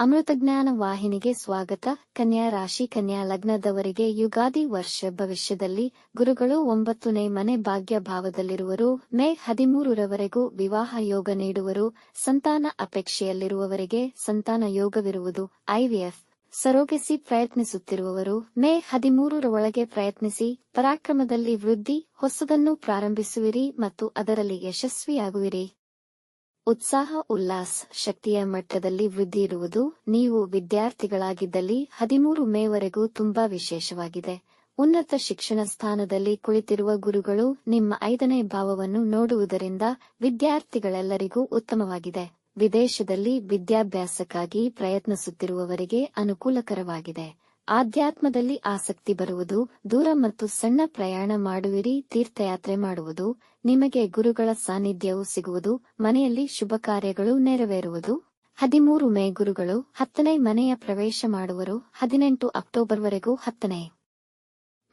ಅಮೃತಜ್ಞಾನ ವಾಹಿನಿಗೆ ಸ್ವಾಗತ. ಕನ್ಯಾ ರಾಶಿ, ಕನ್ಯಾ ಲಗ್ನದವರಿಗೆ ಯುಗಾದಿ ವರ್ಷ ಭವಿಷ್ಯದಲ್ಲಿ ಗುರುಗಳು ಒಂಬತ್ತನೇ ಮನೆ ಭಾಗ್ಯ ಭಾವದಲ್ಲಿರುವರು ಮೇ ಹದಿಮೂರರವರೆಗೂ ವಿವಾಹ ಯೋಗ ನೀಡುವರು. ಸಂತಾನ ಅಪೇಕ್ಷೆಯಲ್ಲಿರುವವರಿಗೆ ಸಂತಾನ ಯೋಗವಿರುವುದು. ಐವಿಎಫ್ ಸರೋಗಿಸಿ ಪ್ರಯತ್ನಿಸುತ್ತಿರುವವರು. ಮೇ ಹದಿಮೂರರ ಒಳಗೆ ಪ್ರಯತ್ನಿಸಿ, ಪರಾಕ್ರಮದಲ್ಲಿ ವೃದ್ಧಿ, ಹೊಸದನ್ನು ಪ್ರಾರಂಭಿಸುವಿರಿ ಮತ್ತು ಅದರಲ್ಲಿ ಯಶಸ್ವಿಯಾಗುವಿರಿ. ಉತ್ಸಾಹ, ಉಲ್ಲಾಸ್, ಶಕ್ತಿಯ ಮಟ್ಟದಲ್ಲಿ ವೃದ್ಧಿ ಇರುವುದು ನೀವು ವಿದ್ಯಾರ್ಥಿಗಳಾಗಿದ್ದಲ್ಲಿ ಹದಿಮೂರು ಮೇವರೆಗೂ ತುಂಬಾ ವಿಶೇಷವಾಗಿದೆ. ಉನ್ನತ ಶಿಕ್ಷಣ ಸ್ಥಾನದಲ್ಲಿ ಕುಳಿತಿರುವ ಗುರುಗಳು ನಿಮ್ಮ ಐದನೇ ಭಾವವನ್ನು ನೋಡುವುದರಿಂದ ವಿದ್ಯಾರ್ಥಿಗಳೆಲ್ಲರಿಗೂ ಉತ್ತಮವಾಗಿದೆ. ವಿದೇಶದಲ್ಲಿ ವಿದ್ಯಾಭ್ಯಾಸಕ್ಕಾಗಿ ಪ್ರಯತ್ನಿಸುತ್ತಿರುವವರಿಗೆ ಅನುಕೂಲಕರವಾಗಿದೆ. ಆಧ್ಯಾತ್ಮದಲ್ಲಿ ಆಸಕ್ತಿ ಬರುವುದು, ದೂರ ಮತ್ತು ಸಣ್ಣ ಪ್ರಯಾಣ ಮಾಡುವಿರಿ, ತೀರ್ಥಯಾತ್ರೆ ಮಾಡುವುದು, ನಿಮಗೆ ಗುರುಗಳ ಸಾನ್ನಿಧ್ಯವು ಸಿಗುವುದು, ಮನೆಯಲ್ಲಿ ಶುಭ ಕಾರ್ಯಗಳು ನೆರವೇರುವುದು. ಹದಿಮೂರು ಮೇ ಗುರುಗಳು, ಹತ್ತನೇ ಮನೆಯ ಪ್ರವೇಶ ಮಾಡುವರು, ಹದಿನೆಂಟು ಅಕ್ಟೋಬರ್ವರೆಗೂ ಹತ್ತನೇ.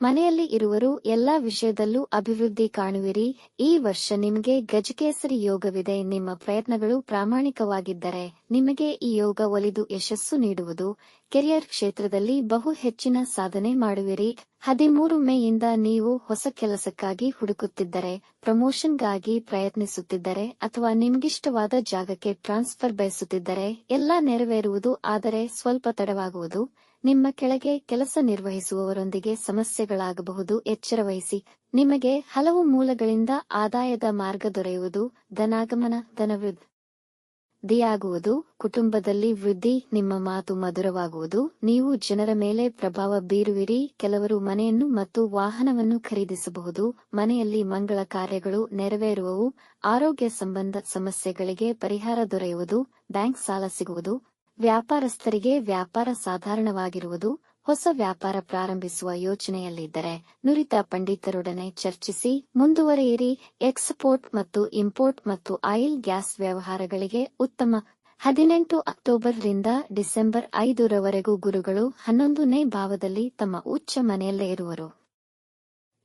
ಮನೆಯಲ್ಲಿ ಇರುವರು ಎಲ್ಲಾ ವಿಷಯದಲ್ಲೂ ಅಭಿವೃದ್ಧಿ ಕಾಣುವಿರಿ. ಈ ವರ್ಷ ನಿಮಗೆ ಗಜಕೇಸರಿ ಯೋಗವಿದೆ. ನಿಮ್ಮ ಪ್ರಯತ್ನಗಳು ಪ್ರಾಮಾಣಿಕವಾಗಿದ್ದರೆ ನಿಮಗೆ ಈ ಯೋಗ ಒಲಿದು ಯಶಸ್ಸು ನೀಡುವುದು. ಕೆರಿಯರ್ ಕ್ಷೇತ್ರದಲ್ಲಿ ಬಹು ಹೆಚ್ಚಿನ ಸಾಧನೆ ಮಾಡುವಿರಿ. ಹದಿಮೂರು ಮೇಯಿಂದ ನೀವು ಹೊಸ ಕೆಲಸಕ್ಕಾಗಿ ಹುಡುಕುತ್ತಿದ್ದರೆ, ಪ್ರಮೋಷನ್ಗಾಗಿ ಪ್ರಯತ್ನಿಸುತ್ತಿದ್ದರೆ, ಅಥವಾ ನಿಮ್ಗಿಷ್ಟವಾದ ಜಾಗಕ್ಕೆ ಟ್ರಾನ್ಸ್ಫರ್ ಬಯಸುತ್ತಿದ್ದರೆ, ಎಲ್ಲಾ ನೆರವೇರುವುದು ಆದರೆ ಸ್ವಲ್ಪ ತಡವಾಗುವುದು. ನಿಮ್ಮ ಕೆಳಗೆ ಕೆಲಸ ನಿರ್ವಹಿಸುವವರೊಂದಿಗೆ ಸಮಸ್ಯೆಗಳಾಗಬಹುದು, ಎಚ್ಚರವಹಿಸಿ. ನಿಮಗೆ ಹಲವು ಮೂಲಗಳಿಂದ ಆದಾಯದ ಮಾರ್ಗ ದೊರೆಯುವುದು ಧನಾಗಮನ ಧನವೃದ್ಧಿಯಾಗುವುದು ಕುಟುಂಬದಲ್ಲಿ ವೃದ್ಧಿ, ನಿಮ್ಮ ಮಾತು ಮಧುರವಾಗುವುದು. ನೀವು ಜನರ ಮೇಲೆ ಪ್ರಭಾವ ಬೀರುವಿರಿ. ಕೆಲವರು ಮನೆಯನ್ನು ಮತ್ತು ವಾಹನವನ್ನು ಖರೀದಿಸಬಹುದು. ಮನೆಯಲ್ಲಿ ಮಂಗಳ ಕಾರ್ಯಗಳು ನೆರವೇರುವವು. ಆರೋಗ್ಯ ಸಂಬಂಧ ಸಮಸ್ಯೆಗಳಿಗೆ ಪರಿಹಾರ ದೊರೆಯುವುದು. ಬ್ಯಾಂಕ್ ಸಾಲ ಸಿಗುವುದು. ವ್ಯಾಪಾರಸ್ಥರಿಗೆ ವ್ಯಾಪಾರ ಸಾಧಾರಣವಾಗಿರುವುದು, ಹೊಸ ವ್ಯಾಪಾರ ಪ್ರಾರಂಭಿಸುವ ಯೋಚನೆಯಲ್ಲಿದ್ದರೆ ನುರಿತ ಪಂಡಿತರೊಡನೆ ಚರ್ಚಿಸಿ ಮುಂದುವರೆಯಿರಿ. ಎಕ್ಸ್ಪೋರ್ಟ್ ಮತ್ತು ಇಂಪೋರ್ಟ್ ಮತ್ತು ಆಯಿಲ್ ಗ್ಯಾಸ್ ವ್ಯವಹಾರಗಳಿಗೆ ಉತ್ತಮ. ಹದಿನೆಂಟು ಅಕ್ಟೋಬರ್ರಿಂದ ಡಿಸೆಂಬರ್ ಐದರವರೆಗೂ ಗುರುಗಳು ಹನ್ನೊಂದನೇ ಭಾವದಲ್ಲಿ ತಮ್ಮ ಉಚ್ಚ ಮನೆಯಲ್ಲೇ ಇರುವರು.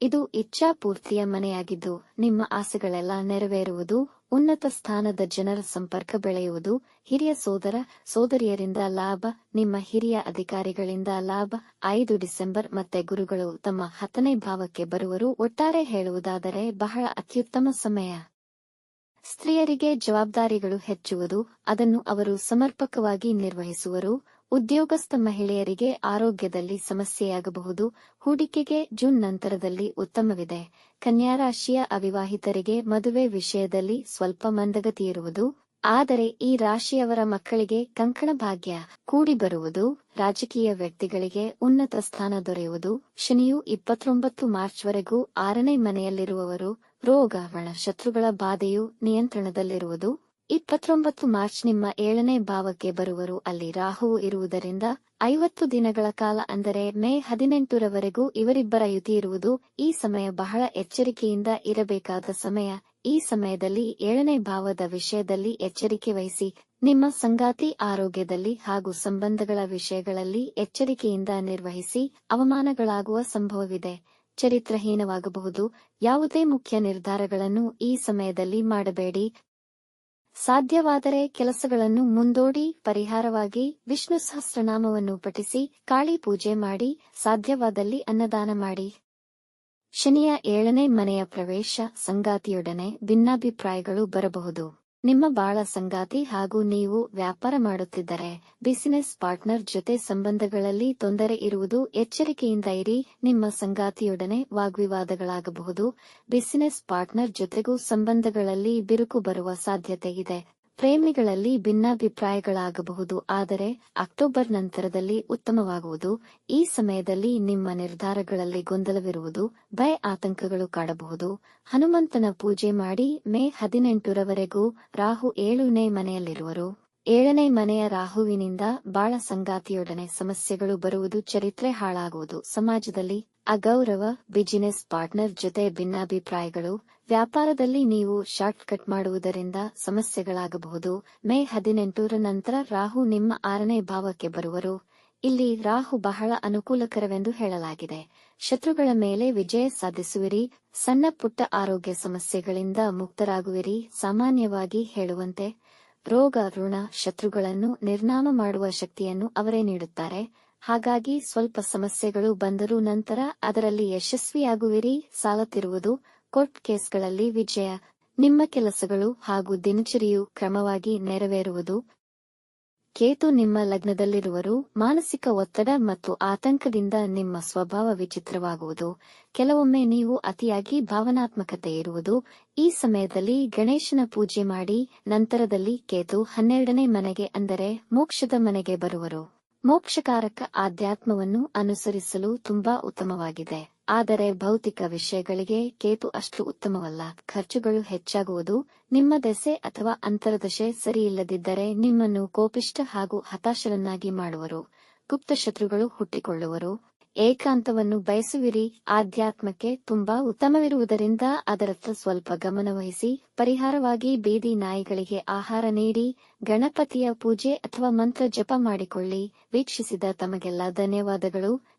ಇದು ಇಚ್ಛಾಪೂರ್ತಿಯ ಮನೆಯಾಗಿದ್ದು, ನಿಮ್ಮ ಆಸೆಗಳೆಲ್ಲ ನೆರವೇರುವುದು, ಉನ್ನತ ಸ್ಥಾನದ ಜನರ ಸಂಪರ್ಕ ಬೆಳೆಯುವುದು, ಹಿರಿಯ ಸೋದರ, ಸೋದರಿಯರಿಂದ ಲಾಭ, ನಿಮ್ಮ ಹಿರಿಯ ಅಧಿಕಾರಿಗಳಿಂದ ಲಾಭ, ಐದು ಡಿಸೆಂಬರ್ ಮತ್ತೆ ಗುರುಗಳು ತಮ್ಮ ಹತ್ತನೇ ಭಾವಕ್ಕೆ ಬರುವರು, ಒಟ್ಟಾರೆ ಹೇಳುವುದಾದರೆ ಬಹಳ ಅತ್ಯುತ್ತಮ ಸಮಯ. ಸ್ತ್ರೀಯರಿಗೆ ಜವಾಬ್ದಾರಿಗಳು ಹೆಚ್ಚುವುದು, ಅದನ್ನು ಅವರು ಸಮರ್ಪಕವಾಗಿ ನಿರ್ವಹಿಸುವರು ಉದ್ಯೋಗಸ್ಥ ಮಹಿಳೆಯರಿಗೆ ಆರೋಗ್ಯದಲ್ಲಿ ಸಮಸ್ಯೆಯಾಗಬಹುದು. ಹೂಡಿಕೆಗೆ ಜೂನ್ ನಂತರದಲ್ಲಿ ಉತ್ತಮವಿದೆ. ಕನ್ಯಾರಾಶಿಯ ಅವಿವಾಹಿತರಿಗೆ ಮದುವೆ ವಿಷಯದಲ್ಲಿ ಸ್ವಲ್ಪ ಮಂದಗತಿಯಿರುವುದು. ಆದರೆ ಈ ರಾಶಿಯವರ ಮಕ್ಕಳಿಗೆ ಕಂಕಣ ಭಾಗ್ಯ ಕೂಡಿ ಬರುವುದು. ರಾಜಕೀಯ ವ್ಯಕ್ತಿಗಳಿಗೆ ಉನ್ನತ ಸ್ಥಾನ ದೊರೆಯುವುದು. ಶನಿಯು ಇಪ್ಪತ್ತೊಂಬತ್ತು ಮಾರ್ಚ್ವರೆಗೂ ಆರನೇ ಮನೆಯಲ್ಲಿರುವವರು. ರೋಗ ಶತ್ರುಗಳ ಬಾಧೆಯು ನಿಯಂತ್ರಣದಲ್ಲಿರುವುದು. ಇಪ್ಪತ್ತೊಂಬತ್ತು ಮಾರ್ಚ್ ನಿಮ್ಮ ಏಳನೇ ಭಾವಕ್ಕೆ ಬರುವರು. ಅಲ್ಲಿ ರಾಹುವು ಇರುವುದರಿಂದ ಐವತ್ತು ದಿನಗಳ ಕಾಲ ಅಂದರೆ ಮೇ ಹದಿನೆಂಟರವರೆಗೂ ಇವರಿಬ್ಬರ ಯುತಿ ಇರುವುದು ಈ ಸಮಯ ಬಹಳ ಎಚ್ಚರಿಕೆಯಿಂದ ಇರಬೇಕಾದ ಸಮಯ. ಈ ಸಮಯದಲ್ಲಿ ಏಳನೇ ಭಾವದ ವಿಷಯದಲ್ಲಿ ಎಚ್ಚರಿಕೆ ವಹಿಸಿ. ನಿಮ್ಮ ಸಂಗಾತಿ ಆರೋಗ್ಯದಲ್ಲಿ ಹಾಗೂ ಸಂಬಂಧಗಳ ವಿಷಯಗಳಲ್ಲಿ ಎಚ್ಚರಿಕೆಯಿಂದ ನಿರ್ವಹಿಸಿ ಅವಮಾನಗಳಾಗುವ ಸಂಭವವಿದೆ. ಚರಿತ್ರಹೀನವಾಗಬಹುದು. ಯಾವುದೇ ಮುಖ್ಯ ನಿರ್ಧಾರಗಳನ್ನು ಈ ಸಮಯದಲ್ಲಿ ಮಾಡಬೇಡಿ. ಸಾಧ್ಯವಾದರೆ ಕೆಲಸಗಳನ್ನು ಮುಂದೋಡಿ ಪರಿಹಾರವಾಗಿ ವಿಷ್ಣು ಸಹಸ್ರನಾಮವನ್ನು ಪಠಿಸಿ ಕಾಳಿ ಪೂಜೆ ಮಾಡಿ ಸಾಧ್ಯವಾದಲ್ಲಿ ಅನ್ನದಾನ ಮಾಡಿ. ಶನಿಯ ಏಳನೇ ಮನೆಯ ಪ್ರವೇಶ, ಸಂಗಾತಿಯೊಡನೆ ಭಿನ್ನಾಭಿಪ್ರಾಯಗಳು ಬರಬಹುದು. ನಿಮ್ಮ ಬಾಳ ಸಂಗಾತಿ ಹಾಗೂ ನೀವು ವ್ಯಾಪಾರ ಮಾಡುತ್ತಿದ್ದರೆ ಬಿಸಿನೆಸ್ ಪಾರ್ಟ್ನರ್ ಜೊತೆ ಸಂಬಂಧಗಳಲ್ಲಿ ತೊಂದರೆ ಇರುವುದು ಎಚ್ಚರಿಕೆಯಿಂದ ಇರಿ. ನಿಮ್ಮ ಸಂಗಾತಿಯೊಡನೆ ವಾಗ್ವಿವಾದಗಳಾಗಬಹುದು. ಬಿಸಿನೆಸ್ ಪಾರ್ಟ್ನರ್ ಜೊತೆಗೂ ಸಂಬಂಧಗಳಲ್ಲಿ ಬಿರುಕು ಬರುವ ಸಾಧ್ಯತೆ ಇದೆ. ಪ್ರೇಮಿಗಳಲ್ಲಿ ಭಿನ್ನಾಭಿಪ್ರಾಯಗಳಾಗಬಹುದು, ಆದರೆ ಅಕ್ಟೋಬರ್ ನಂತರದಲ್ಲಿ ಉತ್ತಮವಾಗುವುದು. ಈ ಸಮಯದಲ್ಲಿ ನಿಮ್ಮ ನಿರ್ಧಾರಗಳಲ್ಲಿ ಗೊಂದಲವಿರುವುದು, ಭಯ ಆತಂಕಗಳು ಕಾಡಬಹುದು. ಹನುಮಂತನ ಪೂಜೆ ಮಾಡಿ ಮೇ ಹದಿನೆಂಟರವರೆಗೂ ರಾಹು ಏಳನೇ ಮನೆಯಲ್ಲಿರುವರು. ಏಳನೇ ಮನೆಯ ರಾಹುವಿನಿಂದ ಬಾಳ ಸಂಗಾತಿಯೊಡನೆ ಸಮಸ್ಯೆಗಳು ಬರುವುದು ಚರಿತ್ರೆ ಹಾಳಾಗುವುದು. ಸಮಾಜದಲ್ಲಿ ಅಗೌರವ ಬಿಸಿನೆಸ್ ಪಾರ್ಟ್ನರ್ ಜೊತೆ ಭಿನ್ನಾಭಿಪ್ರಾಯಗಳು ವ್ಯಾಪಾರದಲ್ಲಿ ನೀವು ಶಾರ್ಟ್ ಕಟ್ ಮಾಡುವುದರಿಂದ ಸಮಸ್ಯೆಗಳಾಗಬಹುದು. ಮೇ ಹದಿನೆಂಟರ ನಂತರ ರಾಹು ನಿಮ್ಮ ಆರನೇ ಭಾವಕ್ಕೆ ಬರುವರು. ಇಲ್ಲಿ ರಾಹು ಬಹಳ ಅನುಕೂಲಕರವೆಂದು ಹೇಳಲಾಗಿದೆ. ಶತ್ರುಗಳ ಮೇಲೆ ವಿಜಯ ಸಾಧಿಸುವಿರಿ. ಸಣ್ಣ ಪುಟ್ಟ ಆರೋಗ್ಯ ಸಮಸ್ಯೆಗಳಿಂದ ಮುಕ್ತರಾಗುವಿರಿ. ಸಾಮಾನ್ಯವಾಗಿ ಹೇಳುವಂತೆ, ರೋಗ, ಋಣ ಶತ್ರುಗಳನ್ನು ನಿರ್ನಾಮ ಮಾಡುವ ಶಕ್ತಿಯನ್ನು ಅವರೇ ನೀಡುತ್ತಾರೆ. ಹಾಗಾಗಿ ಸ್ವಲ್ಪ ಸಮಸ್ಯೆಗಳು ಬಂದರೂ ನಂತರ ಅದರಲ್ಲಿ ಯಶಸ್ವಿಯಾಗುವಿರಿ. ಸಾಲತಿರುವುದು ಕೋರ್ಟ್ ಕೇಸ್ಗಳಲ್ಲಿ ವಿಜಯ. ನಿಮ್ಮ ಕೆಲಸಗಳು ಹಾಗೂ ದಿನಚರಿಯು ಕ್ರಮವಾಗಿ ನೆರವೇರುವುದು. ಕೇತು ನಿಮ್ಮ ಲಗ್ನದಲ್ಲಿರುವರು. ಮಾನಸಿಕ ಒತ್ತಡ ಮತ್ತು ಆತಂಕದಿಂದ ನಿಮ್ಮ ಸ್ವಭಾವ ವಿಚಿತ್ರವಾಗುವುದು. ಕೆಲವೊಮ್ಮೆ ನೀವು ಅತಿಯಾಗಿ ಭಾವನಾತ್ಮಕತೆ ಇರುವುದು. ಈ ಸಮಯದಲ್ಲಿ ಗಣೇಶನ ಪೂಜೆ ಮಾಡಿ, ನಂತರದಲ್ಲಿ ಕೇತು ಹನ್ನೆರಡನೇ ಮನೆಗೆ ಅಂದರೆ ಮೋಕ್ಷದ ಮನೆಗೆ ಬರುವರು. ಮೋಕ್ಷಕಾರಕ ಆಧ್ಯಾತ್ಮವನ್ನು ಅನುಸರಿಸಲು ತುಂಬಾ ಉತ್ತಮವಾಗಿದೆ. ಆದರೆ ಭೌತಿಕ ವಿಷಯಗಳಿಗೆ ಕೇತು ಅಷ್ಟು ಉತ್ತಮವಲ್ಲ. ಖರ್ಚುಗಳು ಹೆಚ್ಚಾಗುವುದು ನಿಮ್ಮ ದೆಸೆ ಅಥವಾ ಅಂತರದಶೆ ಸರಿಯಿಲ್ಲದಿದ್ದರೆ ನಿಮ್ಮನ್ನು ಕೋಪಿಷ್ಟ ಹಾಗೂ ಹತಾಶರನ್ನಾಗಿ ಮಾಡುವರು. ಗುಪ್ತ ಶತ್ರುಗಳು ಹುಟ್ಟಿಕೊಳ್ಳುವರು. ಏಕಾಂತವನ್ನು ಬಯಸುವಿರಿ. ಆಧ್ಯಾತ್ಮಕ್ಕೆ ತುಂಬಾ ಉತ್ತಮವಿರುವುದರಿಂದ ಅದರತ್ತ ಸ್ವಲ್ಪ ಗಮನವಹಿಸಿ, ಪರಿಹಾರವಾಗಿ ಬೀದಿ ನಾಯಿಗಳಿಗೆ ಆಹಾರ ನೀಡಿ, ಗಣಪತಿಯ ಪೂಜೆ ಅಥವಾ ಮಂತ್ರ ಜಪ ಮಾಡಿಕೊಳ್ಳಿ. ವೀಕ್ಷಿಸಿದ ತಮಗೆಲ್ಲ ಧನ್ಯವಾದಗಳು.